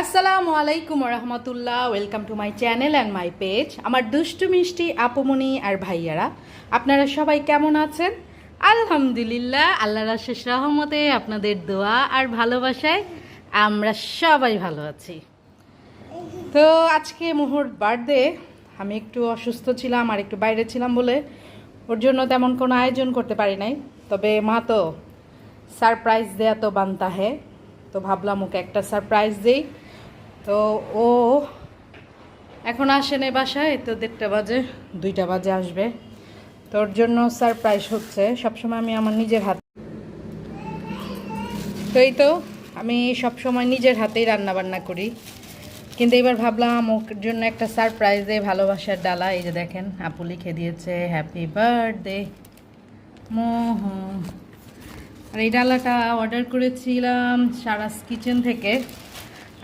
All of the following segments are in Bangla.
আসসালামু আলাইকুম রহমতুল্লাহ, welcome to my channel and my page. আমার দুষ্টু মিষ্টি আপুমনি আর ভাইয়ারা, আপনারা সবাই কেমন আছেন? আলহামদুলিল্লাহ আল্লাহ রাশেষ রহমতে আপনাদের দোয়া আর ভালোবাসায় আমরা সবাই ভালো আছি। তো আজকে মোহর বার্থডে, আমি একটু অসুস্থ ছিলাম আর একটু বাইরে ছিলাম বলে ওর জন্য তেমন কোনো আয়োজন করতে পারি নাই। তবে মা তো সারপ্রাইজ দেয়া তো বানতা হে, তো ভাবলাম ওকে একটা সারপ্রাইজ দিই। তো ও এখন আসেনি বাসায়, তো দেড়টা বাজে, দুইটা বাজে আসবে। তোর জন্য সারপ্রাইজ হচ্ছে, সবসময় আমি আমার নিজের হাত তো এই তো, আমি সবসময় নিজের হাতেই রান্না বান্না করি। কিন্তু এবার ভাবলাম ওর জন্য একটা সারপ্রাইজে ভালোবাসার ডালা, এই যে দেখেন, আপু লিখে দিয়েছে হ্যাপি বার্থডে মোহ আর এই ডালাটা অর্ডার করেছিলাম সারাস কিচেন থেকে।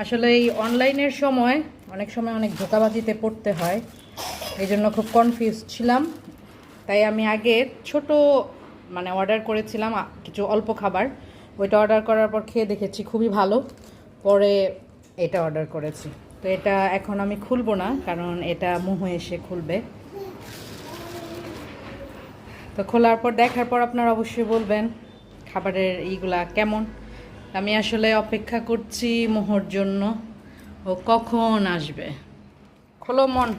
আসলে এই অনলাইনের সময় অনেক সময় অনেক ধোকাবাজিতে পড়তে হয় এই জন্য খুব কনফিউজ ছিলাম। তাই আমি আগে ছোট মানে অর্ডার করেছিলাম কিছু অল্প খাবার। ওইটা অর্ডার করার পর খেয়ে দেখেছি খুবই ভালো, পরে এটা অর্ডার করেছি। তো এটা এখন আমি খুলবো না, কারণ এটা মুহ এসে খুলবে। তো খোলার পর, দেখার পর আপনারা অবশ্যই বলবেন, খাবারের ইগুলা কেমন? আমি আসলে অপেক্ষা করছি মোহর জন্য। ও কখন আসবে? খোলো মন।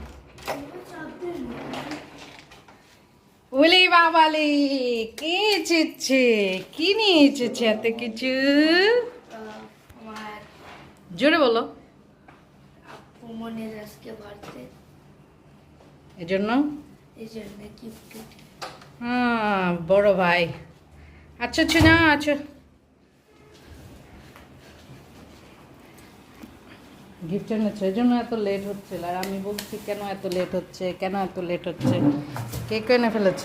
ওলে বাবালে কে এসেছে কি নিয়ে এসেছে এত কিছু? জোরে বলো। এজন্য? হ্যাঁ বড় ভাই। আচ্ছা আচ্ছা না আচ্ছা। গিফট এনেছে এই জন্য এত লেট হচ্ছে। আর আমি বলছি কেন এত লেট হচ্ছে? কেন এত লেট হচ্ছে? কেক এনে ফেলেছ?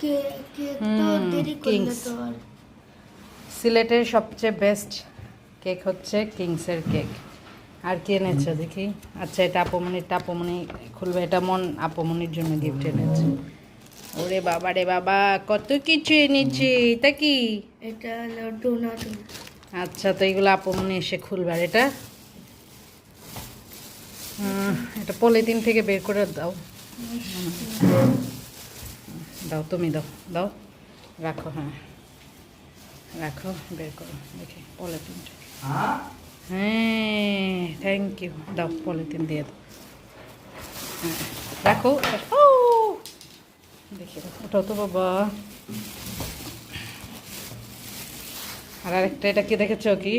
কে কে সিলেটের সবচেয়ে বেস্ট কেক হচ্ছে কিংসের কেক। আর কে এনেছো দেখি? আচ্ছা এটা আপমনির টাপমনি খুলবে। এটা মন আপমনির জন্য গিফট এনেছে। ওরে বাবা রে বাবা কত কিছু এনেছে তা কি? এটা ডোনাট আচ্ছা তো এইগুলো আপমনি এসে খুলবে আর এটা এটা পলিথিন থেকে বের করে দাও। দাও তুমি দাও দাও। রাখো হ্যাঁ। রাখো বের করো দেখি পলিথিনটা। হ্যাঁ থ্যাংক ইউ দাও পলিথিন দিয়ে দাও। হ্যাঁ, রাখো। দেখি ওটাও তো বাবা। আর আরেকটা, এটা কি দেখেছ কি?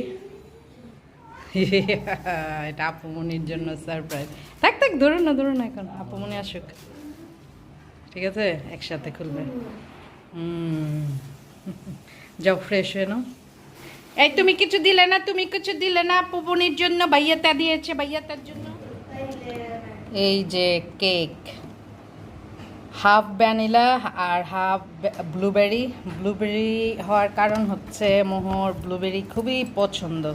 এটা আপুমনির জন্য সারপ্রাইজ থাক থাক, ধরুন না, ধরুন এখন। আপুমনি আসুক। ঠিক আছে? একসাথে খুলবে। যাও ফ্রেশ হয়ে নাও। এই, তুমি কিছু দিলে না, তুমি কিছু দিলে না আপুমনির জন্য? ভাইয়াটা দিয়েছে ভাইয়াটার জন্য? এই যে কেক হাফ ভ্যানিলা আর হাফ ব্লুবেরি। ব্লুবেরি হওয়ার কারণ হচ্ছে মোহর ব্লুবেরি খুবই পছন্দ।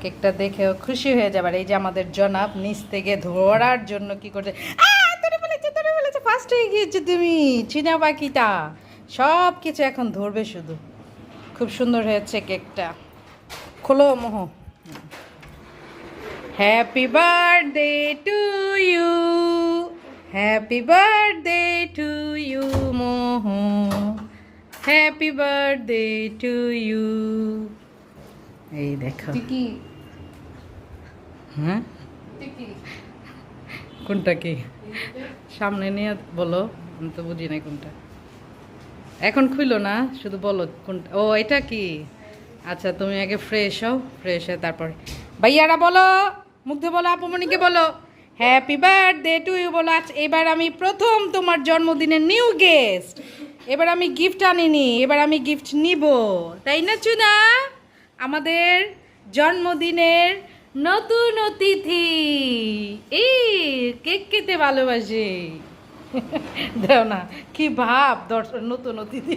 কেকটা দেখেও খুশি হয়ে যাবে। আর এই যে আমাদের জনাব নিচ থেকে ধরার জন্য কি করছে? ধরে ফার্স্ট হয়ে গিয়েছে তুমি, চিনা পাখিটা। সব কিছু এখন ধরবে শুধু। খুব সুন্দর হয়েছে কেকটা। খোলো Moh happy birthday to you happy birthday to you Moh happy birthday to you এই দেখো। হ্যাঁ কোনটা কি? সামনে নিয়ে বলো। আমি তো বুঝি না কোনটা। এখন খুইলো না শুধু বলো কোনটা। ও এটা কি? আচ্ছা তুমি আগে ফ্রেশ হও ফ্রেশ হয়ে তারপর। ভাইয়ারা বলো মুগ্ধ বলো আপুমনিকে বলো। হ্যাপি বার্থডে টু ইউ বলো আচ্ছা এবার আমি প্রথম তোমার জন্মদিনের নিউ গেস্ট এবার আমি গিফট আনিনি, এবার আমি গিফট নিব। তাই না, চুনা? আমাদের জন্মদিনের নতুন অতিথি। এই, কেক খেতে ভালোবাসে। দেও না, কি ভাব দর্শন, নতুন অতিথি।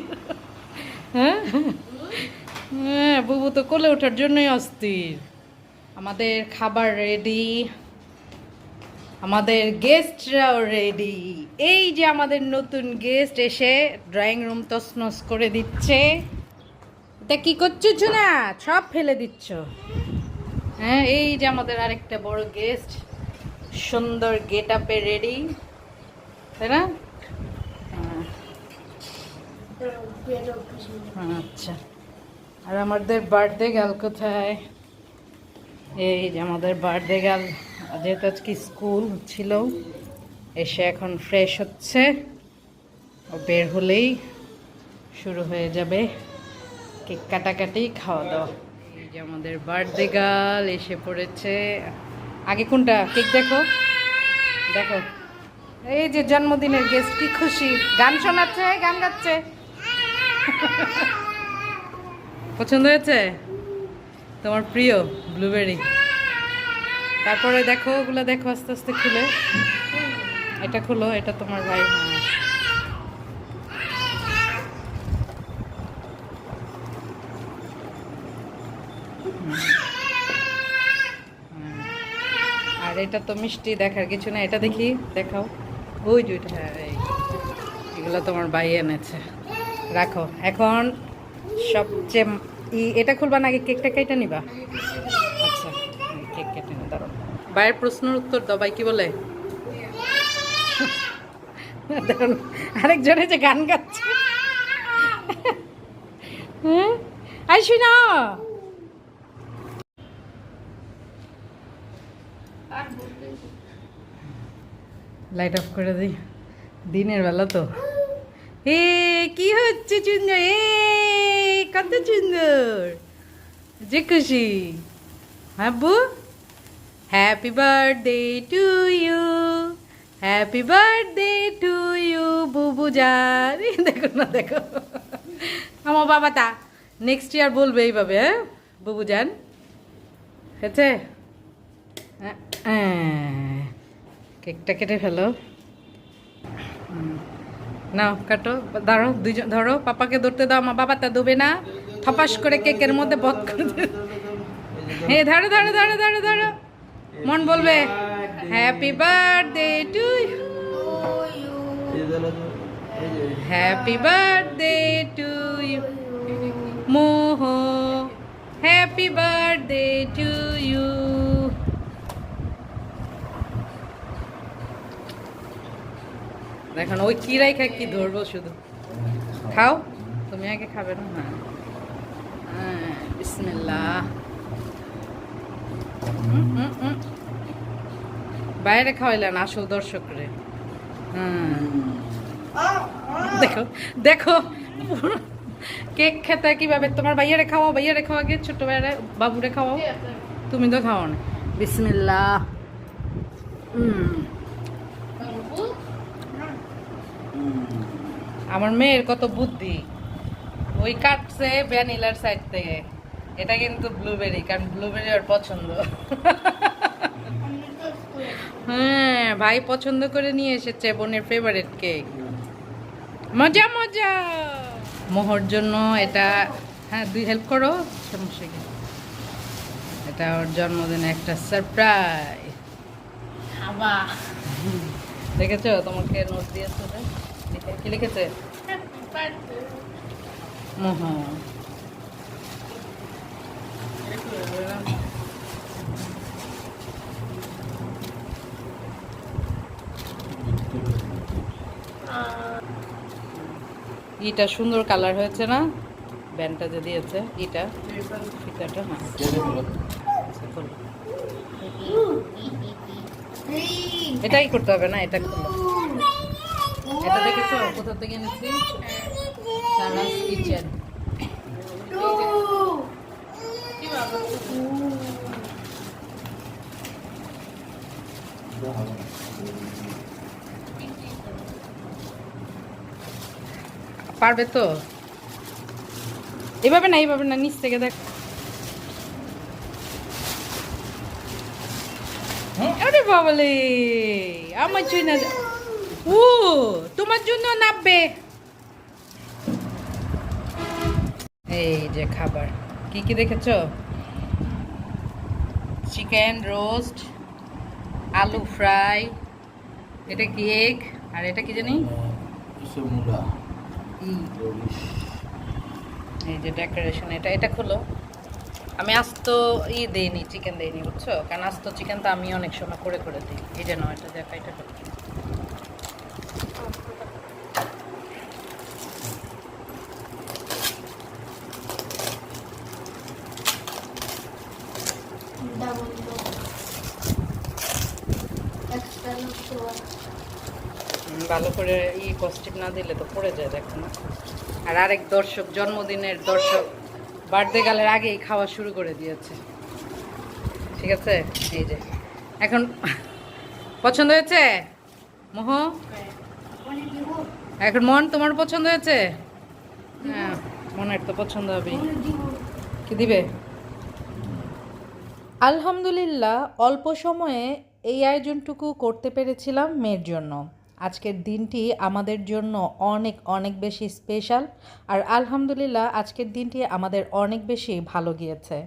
হ্যাঁ? হ্যাঁ বুবু তো কোলে ওঠার জন্যই অস্থির। আমাদের খাবার রেডি আমাদের গেস্টরাও রেডি এই যে আমাদের নতুন গেস্ট এসে ড্রয়িং রুম তছনছ করে দিচ্ছে। এটা কি করছ না সব ফেলে দিচ্ছ। হ্যাঁ এই যে আমাদের আরেকটা বড় গেস্ট সুন্দর গেট আপে রেডি তাই না? হ্যাঁ, আচ্ছা। আর আমাদের বার্থডে গাল কোথায়? এই যে আমাদের বার্থডে গাল যেহেতু আজকে স্কুল ছিল, এসে এখন ফ্রেশ হচ্ছে। বের হলেই শুরু হয়ে যাবে কেক কাটাকাটি, খাওয়া দাওয়া। এই যে আমাদের বার্থডে গার্ল এসে পড়েছে। আগে কোনটা? কেক দেখো। দেখো। এই যে জন্মদিনের গেস্ট কি খুশি। গান শোনাচ্ছে, গান গাচ্ছে। পছন্দ হয়েছে? তোমার প্রিয় ব্লুবেরি তারপরে দেখো ওগুলো দেখো আস্তে আস্তে খুলে। এটা খুলো এটা তোমার ভাই। আর এটা তো মিষ্টি দেখার কিছু না এটা দেখি দেখাও। ওই যে ওইটা, হ্যাঁ। এগুলো তোমার ভাই এনেছে। রাখো। এখন সবচেয়ে ই- এটা খুলবা না আগে কেকটা কেটে নিবা আচ্ছা এই কেক কেটে নে ভাইয়ের প্রশ্নের উত্তর দাও, ভাই কি বলে? আরেকজনে যে গান গাচ্ছে। হ্যাঁ? বলতে লাইট অফ করে দিই। দিনের বেলা তো। এ, কি হচ্ছে সুন্দর এ, কত সুন্দর যে খুশি। Habu? Happy birthday to you happy birthday to you Bubu যার দেখো না দেখো। আমার বাবা তা নেক্সট ইয়ার বলবে এইভাবে হ্যাঁ? বুবু যান হয়েছে? আহ, আহ। কেকটা কেটে ফেলো। নাও কাটো। ধরো দুইজন ধরো পাপাকে ধরতে দাও মা বাবা তা দেবে না। থপাস করে কেকের মধ্যে বক করে দেবে। হে ধরো ধরো ধরো ধরো ধরো। মন বলবে happy birthday to happy birthday to you Moh happy birthday to you দেখুন ওই কিরাই খায়, কি ধরবো শুধু। খাও, তুমি আগে খাবে না? হ্যাঁ। হ্যাঁ বিসমিল্লাহ। বাইরে খাওয়াইলেন আসল দর্শকরে। দেখো দেখো কেক খেতে কীভাবে? তোমার ভাইয়ারে খাওয়াও, ভাইয়ারে খাওয়া গিয়ে ছোট ভাইয়ারে, বাবুরে খাওয়াও। তুমি তো খাওয়াও না। বিসমিল্লা আমার মেয়ের কত বুদ্ধি। ওই কাটছে ভ্যানিলার সাইড থেকে। এটা কিন্তু ব্লুবেরি কারণ ব্লুবেরি ওর পছন্দ। হ্যাঁ ভাই পছন্দ করে নিয়ে এসেছে বোনের ফেভারিট কেক মজা মজা! মোহর জন্য এটা হ্যাঁ দুই হেল্প করো সমস্যা কি? এটা ওর জন্মদিনে একটা সারপ্রাইজ দেখেছ? তোমাকে নোট দিয়েছে কি লিখেছে? হ্যাপি বার্থডে মোহ ইটা সুন্দর কালার হয়েছে না? ব্যান্ডটা যে দিয়েছে ইটা ফিতাটা হ্যাঁ। আচ্ছা, এটাই করতে হবে না এটা খুলো এটা দেখেছ? কোথা থেকে এনেছি? Sara's kitchen. পারবে তো? এভাবে না এইভাবে না, নিচ থেকে দেখ। আরে বাবালে, আমার জন্য ও, তোমার জন্য নাববে। এই যে খাবার। কি কি দেখেছ? চিকেন রোস্ট আলু ফ্রাই এটা কি এগ আর এটা কি জানি? এই যে ডেকোরেশন এটা এটা খুলো। আমি আস্ত ই দেইনি চিকেন দেইনি বুঝছ? কারণ আস্ত চিকেন তো আমি অনেক সময় করে করে দিই। এই যে নয় এটা দেখা এটা ভালো করে ই কস্টিক না দিলে তো পড়ে যায়, দেখো না। আর আরেক দর্শক, জন্মদিনের দর্শক বার্থডে গালের আগেই খাওয়া শুরু করে দিয়েছে। ঠিক আছে? এই যে, এখন পছন্দ হয়েছে? মোহ? এখন মন, তোমার পছন্দ হয়েছে? হ্যাঁ মনের তো পছন্দ হবে কি দিবে? আলহামদুলিল্লাহ, অল্প সময়ে এই আয়োজনটুকু করতে পেরেছিলাম মেয়ের জন্য। আজকের দিনটি আমাদের জন্য অনেক অনেক বেশি স্পেশাল আর আলহামদুলিল্লাহ, আজকের দিনটি আমাদের অনেক বেশি ভালো গিয়েছে।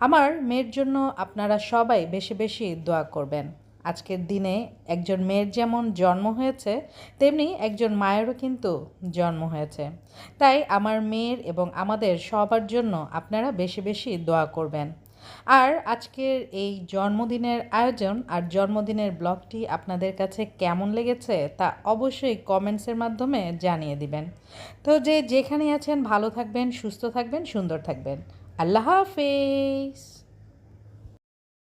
আমার মেয়ের জন্য আপনারা সবাই বেশি বেশি দোয়া করবেন। আজকের দিনে একজন মেয়ের যেমন জন্ম হয়েছে, তেমনি একজন মায়েরও কিন্তু জন্ম হয়েছে। তাই আমার মেয়ের এবং আমাদের সবার জন্য আপনারা বেশি বেশি দোয়া করবেন। আর আজকের এই জন্মদিনের আয়োজন আর জন্মদিনের ব্লগটি আপনাদের কাছে কেমন লেগেছে তা অবশ্যই কমেন্টসের মাধ্যমে জানিয়ে দিবেন। তো যে যেখানে আছেন, ভালো থাকবেন, সুস্থ থাকবেন, সুন্দর থাকবেন। আল্লাহ হাফেজ।